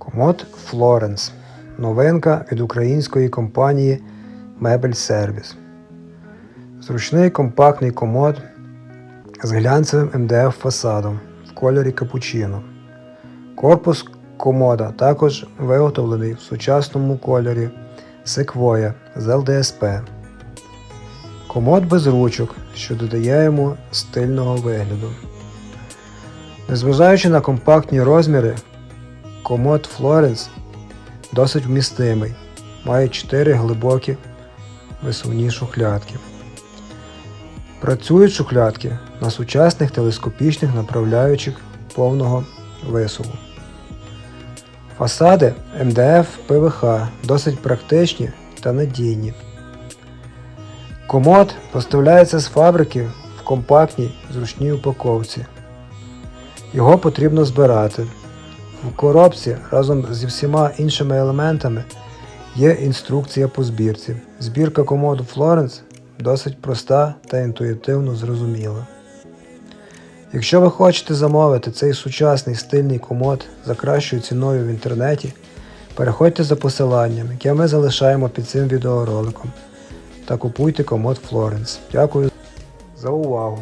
Комод Florence. Новинка від української компанії Мебель Сервіс. Зручний компактний комод з глянцевим МДФ фасадом в кольорі капучино. Корпус комода також виготовлений в сучасному кольорі секвоя з ЛДСП. Комод без ручок, що додає йому стильного вигляду. Незважаючи на компактні розміри, комод Florence досить вмістимий, має 4 глибокі висувні шухлядки. Працюють шухлядки на сучасних телескопічних направляючих повного висуву. Фасади МДФ ПВХ досить практичні та надійні. Комод поставляється з фабрики в компактній зручній упаковці. Його потрібно збирати. В коробці разом зі всіма іншими елементами є інструкція по збірці. Збірка комоду Florence досить проста та інтуїтивно зрозуміла. Якщо ви хочете замовити цей сучасний стильний комод за кращою ціною в інтернеті, переходьте за посиланням, яке ми залишаємо під цим відеороликом, та купуйте комод Florence. Дякую за увагу!